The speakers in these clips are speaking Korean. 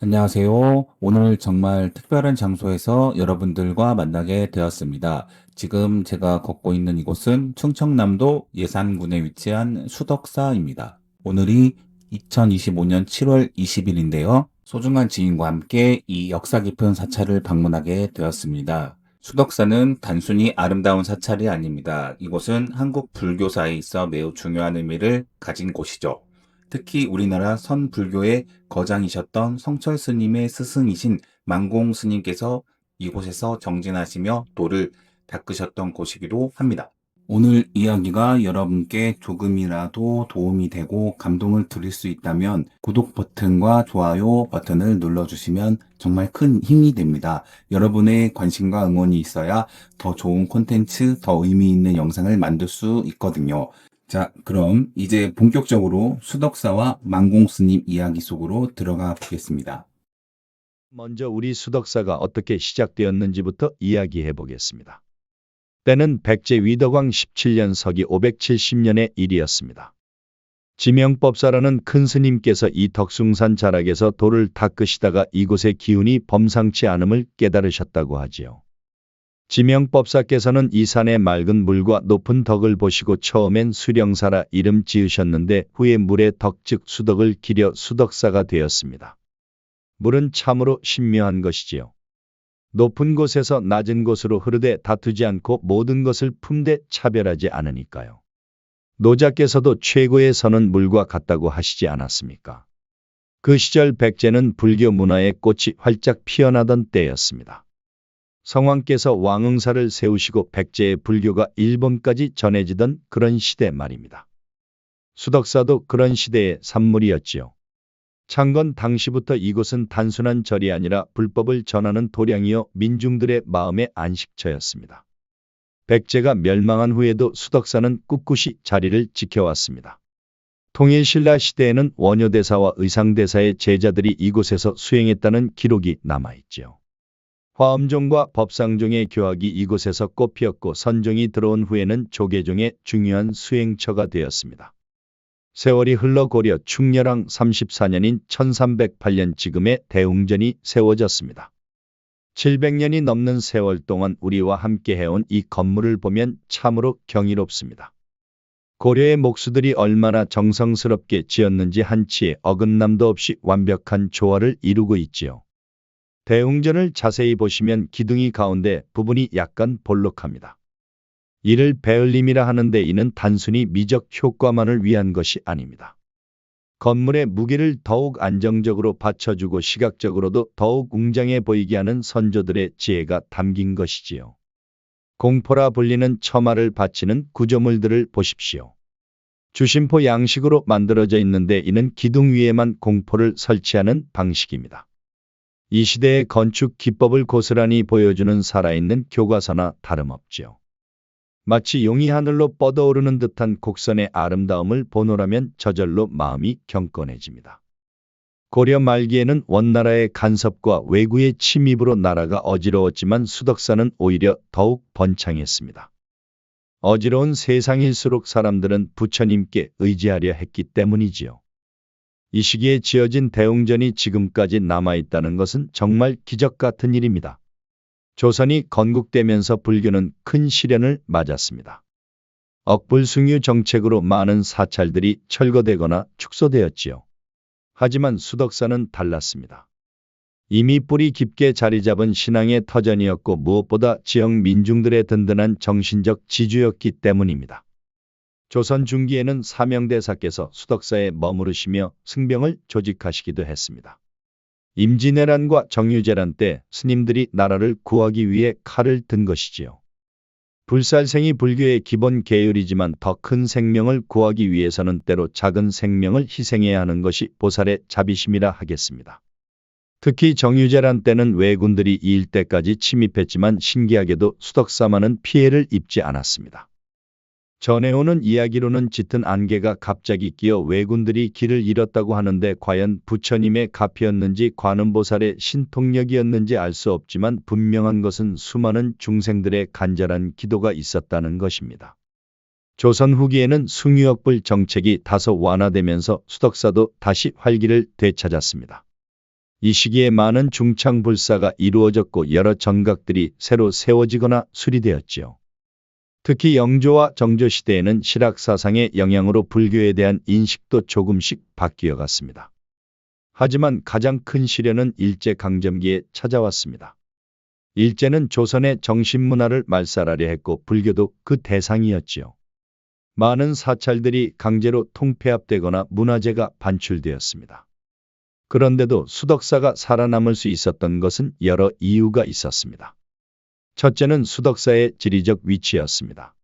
안녕하세요. 오늘 정말 특별한 장소에서 여러분들과 만나게 되었습니다. 지금 제가 걷고 있는 이곳은 충청남도 예산군에 위치한 수덕사입니다. 오늘이 2025년 7월 20일인데요. 소중한 지인과 함께 이 역사 깊은 사찰을 방문하게 되었습니다. 수덕사는 단순히 아름다운 사찰이 아닙니다. 이곳은 한국 불교사에 있어 매우 중요한 의미를 가진 곳이죠. 특히 우리나라 선불교의 거장이셨던 성철 스님의 스승이신 만공 스님께서 이곳에서 정진하시며 도를 닦으셨던 곳이기도 합니다. 오늘 이야기가 여러분께 조금이라도 도움이 되고 감동을 드릴 수 있다면 구독 버튼과 좋아요 버튼을 눌러주시면 정말 큰 힘이 됩니다. 여러분의 관심과 응원이 있어야 더 좋은 콘텐츠, 더 의미 있는 영상을 만들 수 있거든요. 자, 그럼 이제 본격적으로 수덕사와 만공스님 이야기 속으로 들어가 보겠습니다. 먼저 우리 수덕사가 어떻게 시작되었는지부터 이야기해 보겠습니다. 때는 백제 위덕왕 17년 서기 570년의 일이었습니다. 지명법사라는 큰 스님께서 이 덕숭산 자락에서 돌을 닦으시다가 이곳의 기운이 범상치 않음을 깨달으셨다고 하지요. 지명법사께서는 이 산의 맑은 물과 높은 덕을 보시고 처음엔 수령사라 이름 지으셨는데 후에 물의 덕 즉 수덕을 기려 수덕사가 되었습니다. 물은 참으로 신묘한 것이지요. 높은 곳에서 낮은 곳으로 흐르되 다투지 않고 모든 것을 품되 차별하지 않으니까요. 노자께서도 최고의 선은 물과 같다고 하시지 않았습니까? 그 시절 백제는 불교 문화의 꽃이 활짝 피어나던 때였습니다. 성왕께서 왕응사를 세우시고 백제의 불교가 일본까지 전해지던 그런 시대 말입니다. 수덕사도 그런 시대의 산물이었지요. 창건 당시부터 이곳은 단순한 절이 아니라 불법을 전하는 도량이요 민중들의 마음의 안식처였습니다. 백제가 멸망한 후에도 수덕사는 꿋꿋이 자리를 지켜왔습니다. 통일신라 시대에는 원효대사와 의상대사의 제자들이 이곳에서 수행했다는 기록이 남아있지요. 화엄종과 법상종의 교학이 이곳에서 꽃피었고 선종이 들어온 후에는 조계종의 중요한 수행처가 되었습니다. 세월이 흘러 고려 충렬왕 34년인 1308년 지금의 대웅전이 세워졌습니다. 700년이 넘는 세월 동안 우리와 함께 해온 이 건물을 보면 참으로 경이롭습니다. 고려의 목수들이 얼마나 정성스럽게 지었는지 한치의 어긋남도 없이 완벽한 조화를 이루고 있지요. 대웅전을 자세히 보시면 기둥이 가운데 부분이 약간 볼록합니다. 이를 배을림이라 하는데 이는 단순히 미적 효과만을 위한 것이 아닙니다. 건물의 무게를 더욱 안정적으로 받쳐주고 시각적으로도 더욱 웅장해 보이게 하는 선조들의 지혜가 담긴 것이지요. 공포라 불리는 처마를 받치는 구조물들을 보십시오. 주심포 양식으로 만들어져 있는데 이는 기둥 위에만 공포를 설치하는 방식입니다. 이 시대의 건축 기법을 고스란히 보여주는 살아있는 교과서나 다름없지요. 마치 용이 하늘로 뻗어오르는 듯한 곡선의 아름다움을 보노라면 저절로 마음이 경건해집니다. 고려 말기에는 원나라의 간섭과 왜구의 침입으로 나라가 어지러웠지만 수덕사는 오히려 더욱 번창했습니다. 어지러운 세상일수록 사람들은 부처님께 의지하려 했기 때문이지요. 이 시기에 지어진 대웅전이 지금까지 남아있다는 것은 정말 기적 같은 일입니다. 조선이 건국되면서 불교는 큰 시련을 맞았습니다. 억불숭유 정책으로 많은 사찰들이 철거되거나 축소되었지요. 하지만 수덕사는 달랐습니다. 이미 뿌리 깊게 자리 잡은 신앙의 터전이었고 무엇보다 지역 민중들의 든든한 정신적 지주였기 때문입니다. 조선 중기에는 사명대사께서 수덕사에 머무르시며 승병을 조직하시기도 했습니다. 임진왜란과 정유재란 때 스님들이 나라를 구하기 위해 칼을 든 것이지요. 불살생이 불교의 기본 계율이지만 더 큰 생명을 구하기 위해서는 때로 작은 생명을 희생해야 하는 것이 보살의 자비심이라 하겠습니다. 특히 정유재란 때는 왜군들이 이 일대까지 침입했지만 신기하게도 수덕사만은 피해를 입지 않았습니다. 전해오는 이야기로는 짙은 안개가 갑자기 끼어 왜군들이 길을 잃었다고 하는데 과연 부처님의 가피였는지 관음보살의 신통력이었는지 알 수 없지만 분명한 것은 수많은 중생들의 간절한 기도가 있었다는 것입니다. 조선 후기에는 숭유역불 정책이 다소 완화되면서 수덕사도 다시 활기를 되찾았습니다. 이 시기에 많은 중창불사가 이루어졌고 여러 정각들이 새로 세워지거나 수리되었지요. 특히 영조와 정조 시대에는 실학 사상의 영향으로 불교에 대한 인식도 조금씩 바뀌어 갔습니다. 하지만 가장 큰 시련은 일제 강점기에 찾아왔습니다. 일제는 조선의 정신문화를 말살하려 했고 불교도 그 대상이었지요. 많은 사찰들이 강제로 통폐합되거나 문화재가 반출되었습니다. 그런데도 수덕사가 살아남을 수 있었던 것은 여러 이유가 있었습니다. 첫째는 수덕사의 지리적 위치였습니다.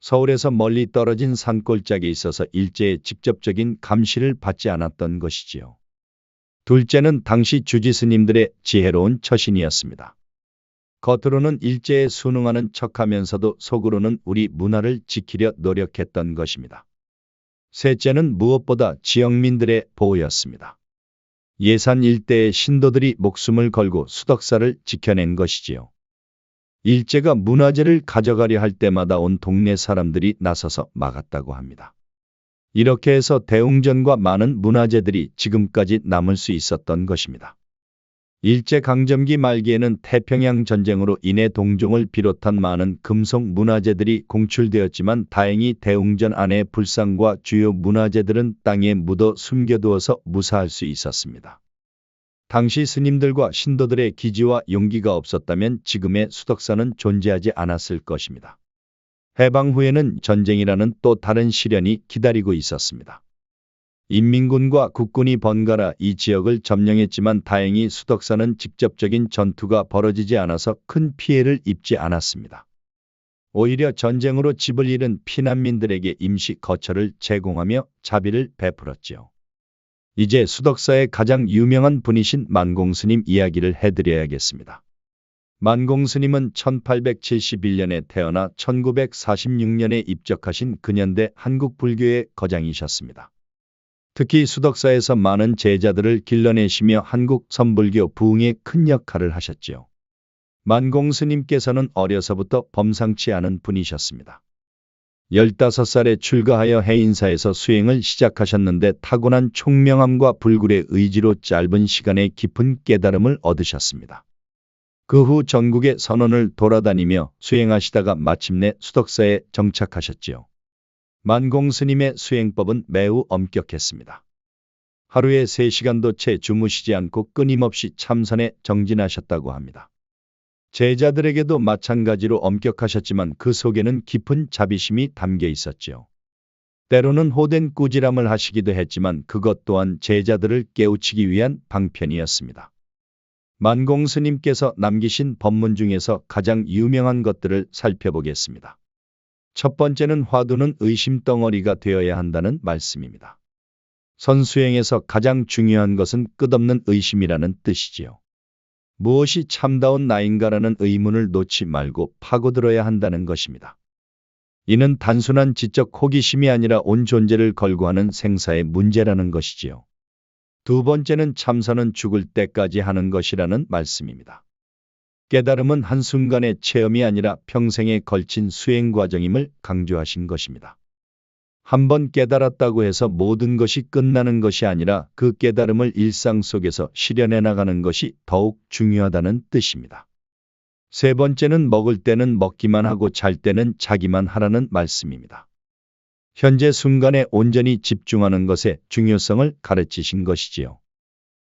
서울에서 멀리 떨어진 산골짜기에 있어서 일제의 직접적인 감시를 받지 않았던 것이지요. 둘째는 당시 주지스님들의 지혜로운 처신이었습니다. 겉으로는 일제에 순응하는 척하면서도 속으로는 우리 문화를 지키려 노력했던 것입니다. 셋째는 무엇보다 지역민들의 보호였습니다. 예산 일대의 신도들이 목숨을 걸고 수덕사를 지켜낸 것이지요. 일제가 문화재를 가져가려 할 때마다 온 동네 사람들이 나서서 막았다고 합니다. 이렇게 해서 대웅전과 많은 문화재들이 지금까지 남을 수 있었던 것입니다. 일제 강점기 말기에는 태평양 전쟁으로 인해 동종을 비롯한 많은 금속 문화재들이 공출되었지만 다행히 대웅전 안의 불상과 주요 문화재들은 땅에 묻어 숨겨두어서 무사할 수 있었습니다. 당시 스님들과 신도들의 기지와 용기가 없었다면 지금의 수덕사는 존재하지 않았을 것입니다. 해방 후에는 전쟁이라는 또 다른 시련이 기다리고 있었습니다. 인민군과 국군이 번갈아 이 지역을 점령했지만 다행히 수덕사는 직접적인 전투가 벌어지지 않아서 큰 피해를 입지 않았습니다. 오히려 전쟁으로 집을 잃은 피난민들에게 임시 거처를 제공하며 자비를 베풀었지요. 이제 수덕사의 가장 유명한 분이신 만공스님 이야기를 해드려야겠습니다. 만공스님은 1871년에 태어나 1946년에 입적하신 근현대 한국 불교의 거장이셨습니다. 특히 수덕사에서 많은 제자들을 길러내시며 한국 선불교 부흥에 큰 역할을 하셨지요. 만공스님께서는 어려서부터 범상치 않은 분이셨습니다. 15살에 출가하여 해인사에서 수행을 시작하셨는데 타고난 총명함과 불굴의 의지로 짧은 시간에 깊은 깨달음을 얻으셨습니다. 그 후 전국의 선원을 돌아다니며 수행하시다가 마침내 수덕사에 정착하셨지요. 만공 스님의 수행법은 매우 엄격했습니다. 하루에 3시간도 채 주무시지 않고 끊임없이 참선에 정진하셨다고 합니다. 제자들에게도 마찬가지로 엄격하셨지만 그 속에는 깊은 자비심이 담겨 있었지요. 때로는 호된 꾸지람을 하시기도 했지만 그것 또한 제자들을 깨우치기 위한 방편이었습니다. 만공 스님께서 남기신 법문 중에서 가장 유명한 것들을 살펴보겠습니다. 첫 번째는 화두는 의심 덩어리가 되어야 한다는 말씀입니다. 선수행에서 가장 중요한 것은 끝없는 의심이라는 뜻이지요. 무엇이 참다운 나인가라는 의문을 놓지 말고 파고들어야 한다는 것입니다. 이는 단순한 지적 호기심이 아니라 온 존재를 걸고 하는 생사의 문제라는 것이지요. 두 번째는 참선은 죽을 때까지 하는 것이라는 말씀입니다. 깨달음은 한순간의 체험이 아니라 평생에 걸친 수행 과정임을 강조하신 것입니다. 한번 깨달았다고 해서 모든 것이 끝나는 것이 아니라 그 깨달음을 일상 속에서 실현해 나가는 것이 더욱 중요하다는 뜻입니다. 세 번째는 먹을 때는 먹기만 하고 잘 때는 자기만 하라는 말씀입니다. 현재 순간에 온전히 집중하는 것의 중요성을 가르치신 것이지요.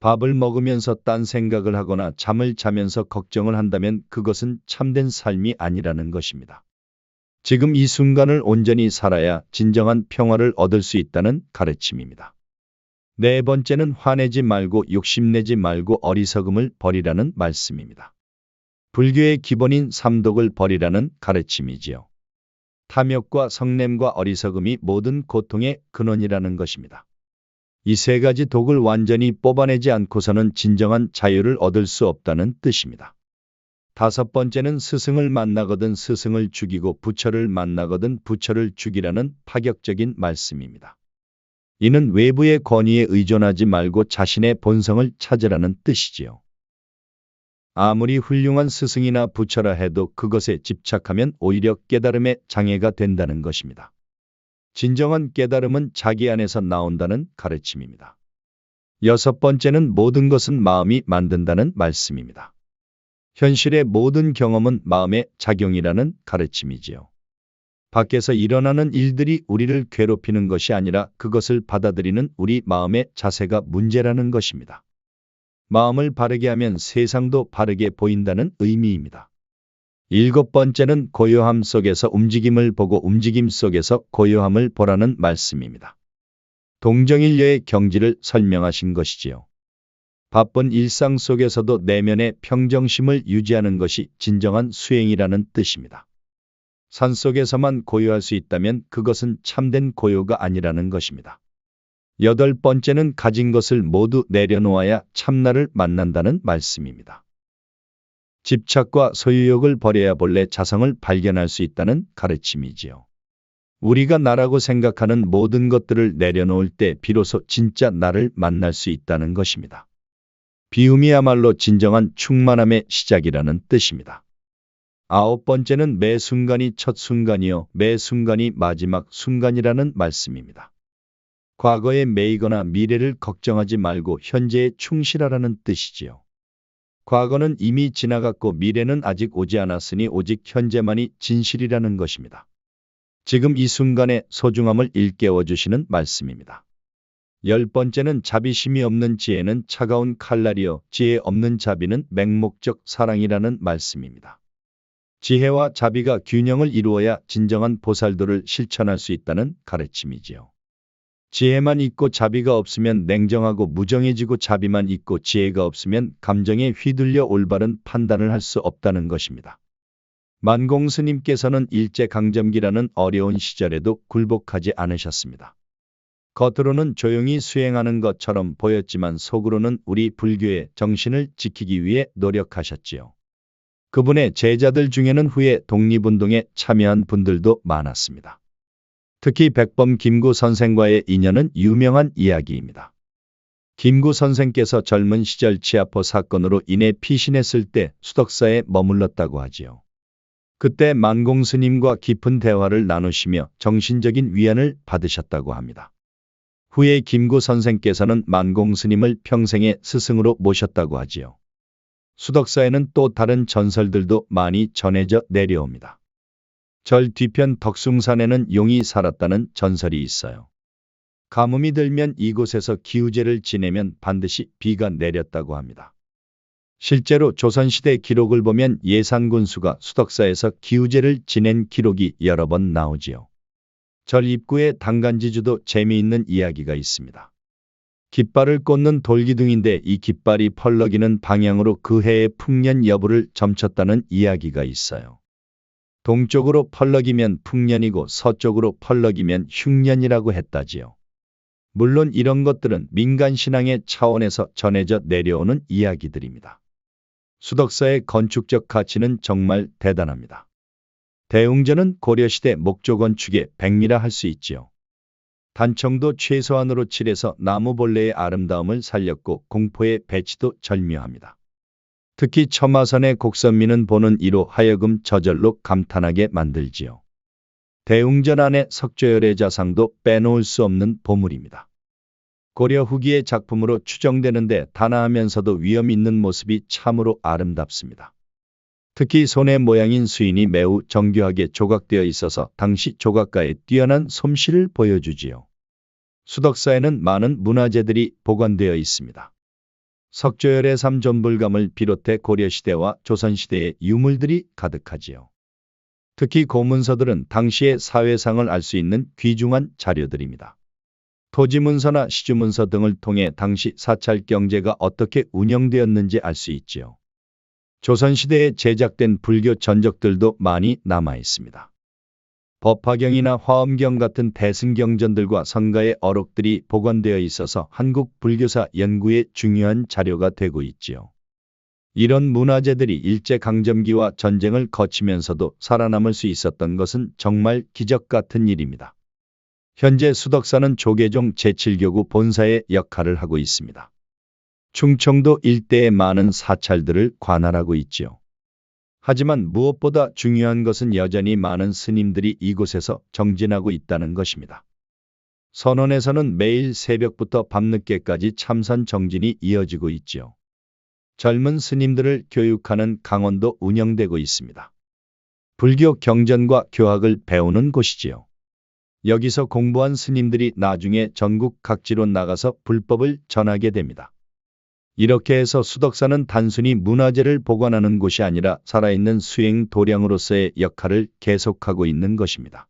밥을 먹으면서 딴 생각을 하거나 잠을 자면서 걱정을 한다면 그것은 참된 삶이 아니라는 것입니다. 지금 이 순간을 온전히 살아야 진정한 평화를 얻을 수 있다는 가르침입니다. 네 번째는 화내지 말고 욕심내지 말고 어리석음을 버리라는 말씀입니다. 불교의 기본인 삼독을 버리라는 가르침이지요. 탐욕과 성냄과 어리석음이 모든 고통의 근원이라는 것입니다. 이 세 가지 독을 완전히 뽑아내지 않고서는 진정한 자유를 얻을 수 없다는 뜻입니다. 다섯 번째는 스승을 만나거든 스승을 죽이고 부처를 만나거든 부처를 죽이라는 파격적인 말씀입니다. 이는 외부의 권위에 의존하지 말고 자신의 본성을 찾으라는 뜻이지요. 아무리 훌륭한 스승이나 부처라 해도 그것에 집착하면 오히려 깨달음의 장애가 된다는 것입니다. 진정한 깨달음은 자기 안에서 나온다는 가르침입니다. 여섯 번째는 모든 것은 마음이 만든다는 말씀입니다. 현실의 모든 경험은 마음의 작용이라는 가르침이지요. 밖에서 일어나는 일들이 우리를 괴롭히는 것이 아니라 그것을 받아들이는 우리 마음의 자세가 문제라는 것입니다. 마음을 바르게 하면 세상도 바르게 보인다는 의미입니다. 일곱 번째는 고요함 속에서 움직임을 보고 움직임 속에서 고요함을 보라는 말씀입니다. 동정일녀의 경지를 설명하신 것이지요. 바쁜 일상 속에서도 내면의 평정심을 유지하는 것이 진정한 수행이라는 뜻입니다. 산 속에서만 고요할 수 있다면 그것은 참된 고요가 아니라는 것입니다. 여덟 번째는 가진 것을 모두 내려놓아야 참나를 만난다는 말씀입니다. 집착과 소유욕을 버려야 본래 자성을 발견할 수 있다는 가르침이지요. 우리가 나라고 생각하는 모든 것들을 내려놓을 때 비로소 진짜 나를 만날 수 있다는 것입니다. 비움이야말로 진정한 충만함의 시작이라는 뜻입니다. 아홉 번째는 매 순간이 첫 순간이요, 매 순간이 마지막 순간이라는 말씀입니다. 과거에 매이거나 미래를 걱정하지 말고 현재에 충실하라는 뜻이지요. 과거는 이미 지나갔고 미래는 아직 오지 않았으니 오직 현재만이 진실이라는 것입니다. 지금 이 순간의 소중함을 일깨워 주시는 말씀입니다. 열 번째는 자비심이 없는 지혜는 차가운 칼날이요, 지혜 없는 자비는 맹목적 사랑이라는 말씀입니다. 지혜와 자비가 균형을 이루어야 진정한 보살도를 실천할 수 있다는 가르침이지요. 지혜만 있고 자비가 없으면 냉정하고 무정해지고 자비만 있고 지혜가 없으면 감정에 휘둘려 올바른 판단을 할 수 없다는 것입니다. 만공 스님께서는 일제강점기라는 어려운 시절에도 굴복하지 않으셨습니다. 겉으로는 조용히 수행하는 것처럼 보였지만 속으로는 우리 불교의 정신을 지키기 위해 노력하셨지요. 그분의 제자들 중에는 후에 독립운동에 참여한 분들도 많았습니다. 특히 백범 김구 선생과의 인연은 유명한 이야기입니다. 김구 선생께서 젊은 시절 치아포 사건으로 인해 피신했을 때 수덕사에 머물렀다고 하지요. 그때 만공 스님과 깊은 대화를 나누시며 정신적인 위안을 받으셨다고 합니다. 후에 김구 선생께서는 만공 스님을 평생의 스승으로 모셨다고 하지요. 수덕사에는 또 다른 전설들도 많이 전해져 내려옵니다. 절 뒤편 덕숭산에는 용이 살았다는 전설이 있어요. 가뭄이 들면 이곳에서 기우제를 지내면 반드시 비가 내렸다고 합니다. 실제로 조선시대 기록을 보면 예산군수가 수덕사에서 기우제를 지낸 기록이 여러 번 나오지요. 절 입구에 당간지주도 재미있는 이야기가 있습니다. 깃발을 꽂는 돌기둥인데 이 깃발이 펄럭이는 방향으로 그 해의 풍년 여부를 점쳤다는 이야기가 있어요. 동쪽으로 펄럭이면 풍년이고 서쪽으로 펄럭이면 흉년이라고 했다지요. 물론 이런 것들은 민간 신앙의 차원에서 전해져 내려오는 이야기들입니다. 수덕사의 건축적 가치는 정말 대단합니다. 대웅전은 고려시대 목조 건축의 백미라 할 수 있지요. 단청도 최소한으로 칠해서 나무벌레의 아름다움을 살렸고 공포의 배치도 절묘합니다. 특히 처마선의 곡선미는 보는 이로 하여금 저절로 감탄하게 만들지요. 대웅전 안의 석조열의 자상도 빼놓을 수 없는 보물입니다. 고려 후기의 작품으로 추정되는데 단아하면서도 위험 있는 모습이 참으로 아름답습니다. 특히 손의 모양인 수인이 매우 정교하게 조각되어 있어서 당시 조각가의 뛰어난 솜씨를 보여주지요. 수덕사에는 많은 문화재들이 보관되어 있습니다. 석조열의 삼존불감을 비롯해 고려시대와 조선시대의 유물들이 가득하지요. 특히 고문서들은 당시의 사회상을 알 수 있는 귀중한 자료들입니다. 토지문서나 시주문서 등을 통해 당시 사찰 경제가 어떻게 운영되었는지 알 수 있지요. 조선시대에 제작된 불교 전적들도 많이 남아 있습니다. 법화경이나 화엄경 같은 대승경전들과 성가의 어록들이 보관되어 있어서 한국 불교사 연구에 중요한 자료가 되고 있지요. 이런 문화재들이 일제강점기와 전쟁을 거치면서도 살아남을 수 있었던 것은 정말 기적 같은 일입니다. 현재 수덕사는 조계종 제7교구 본사의 역할을 하고 있습니다. 충청도 일대의 많은 사찰들을 관할하고 있지요. 하지만 무엇보다 중요한 것은 여전히 많은 스님들이 이곳에서 정진하고 있다는 것입니다. 선원에서는 매일 새벽부터 밤늦게까지 참선 정진이 이어지고 있지요. 젊은 스님들을 교육하는 강원도 운영되고 있습니다. 불교 경전과 교학을 배우는 곳이지요. 여기서 공부한 스님들이 나중에 전국 각지로 나가서 불법을 전하게 됩니다. 이렇게 해서 수덕사는 단순히 문화재를 보관하는 곳이 아니라 살아있는 수행 도량으로서의 역할을 계속하고 있는 것입니다.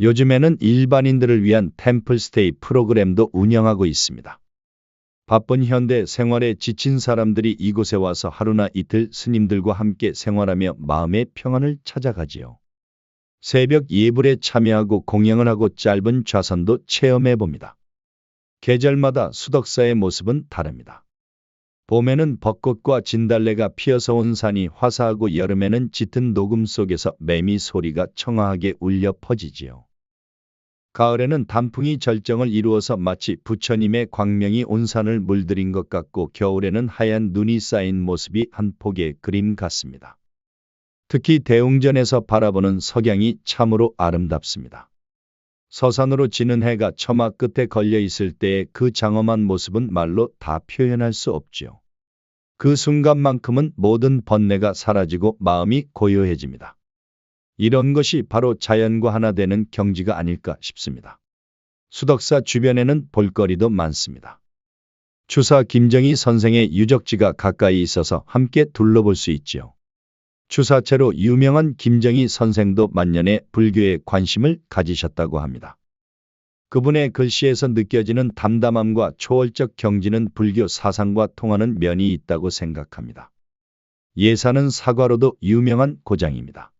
요즘에는 일반인들을 위한 템플스테이 프로그램도 운영하고 있습니다. 바쁜 현대 생활에 지친 사람들이 이곳에 와서 하루나 이틀 스님들과 함께 생활하며 마음의 평안을 찾아가지요. 새벽 예불에 참여하고 공양을 하고 짧은 좌선도 체험해 봅니다. 계절마다 수덕사의 모습은 다릅니다. 봄에는 벚꽃과 진달래가 피어서 온 산이 화사하고 여름에는 짙은 녹음 속에서 매미 소리가 청아하게 울려 퍼지지요. 가을에는 단풍이 절정을 이루어서 마치 부처님의 광명이 온 산을 물들인 것 같고 겨울에는 하얀 눈이 쌓인 모습이 한 폭의 그림 같습니다. 특히 대웅전에서 바라보는 석양이 참으로 아름답습니다. 서산으로 지는 해가 처마 끝에 걸려 있을 때의 그 장엄한 모습은 말로 다 표현할 수 없지요. 그 순간만큼은 모든 번뇌가 사라지고 마음이 고요해집니다. 이런 것이 바로 자연과 하나 되는 경지가 아닐까 싶습니다. 수덕사 주변에는 볼거리도 많습니다. 추사 김정희 선생의 유적지가 가까이 있어서 함께 둘러볼 수 있지요. 추사체로 유명한 김정희 선생도 만년에 불교에 관심을 가지셨다고 합니다. 그분의 글씨에서 느껴지는 담담함과 초월적 경지는 불교 사상과 통하는 면이 있다고 생각합니다. 예산은 사과로도 유명한 고장입니다.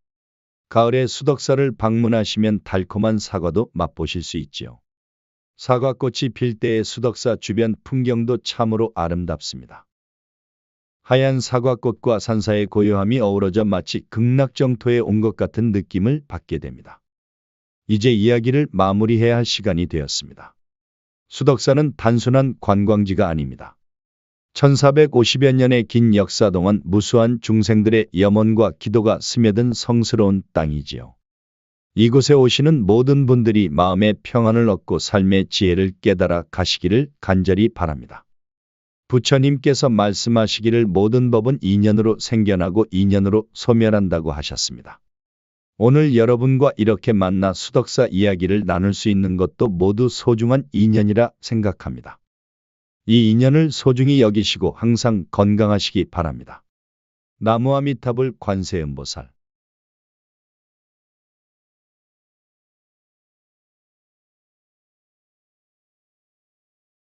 가을에 수덕사를 방문하시면 달콤한 사과도 맛보실 수 있지요. 사과꽃이 필 때의 수덕사 주변 풍경도 참으로 아름답습니다. 하얀 사과꽃과 산사의 고요함이 어우러져 마치 극락정토에 온 것 같은 느낌을 받게 됩니다. 이제 이야기를 마무리해야 할 시간이 되었습니다. 수덕사는 단순한 관광지가 아닙니다. 1450여 년의 긴 역사 동안 무수한 중생들의 염원과 기도가 스며든 성스러운 땅이지요. 이곳에 오시는 모든 분들이 마음의 평안을 얻고 삶의 지혜를 깨달아 가시기를 간절히 바랍니다. 부처님께서 말씀하시기를 모든 법은 인연으로 생겨나고 인연으로 소멸한다고 하셨습니다. 오늘 여러분과 이렇게 만나 수덕사 이야기를 나눌 수 있는 것도 모두 소중한 인연이라 생각합니다. 이 인연을 소중히 여기시고 항상 건강하시기 바랍니다. 나무아미타불 관세음보살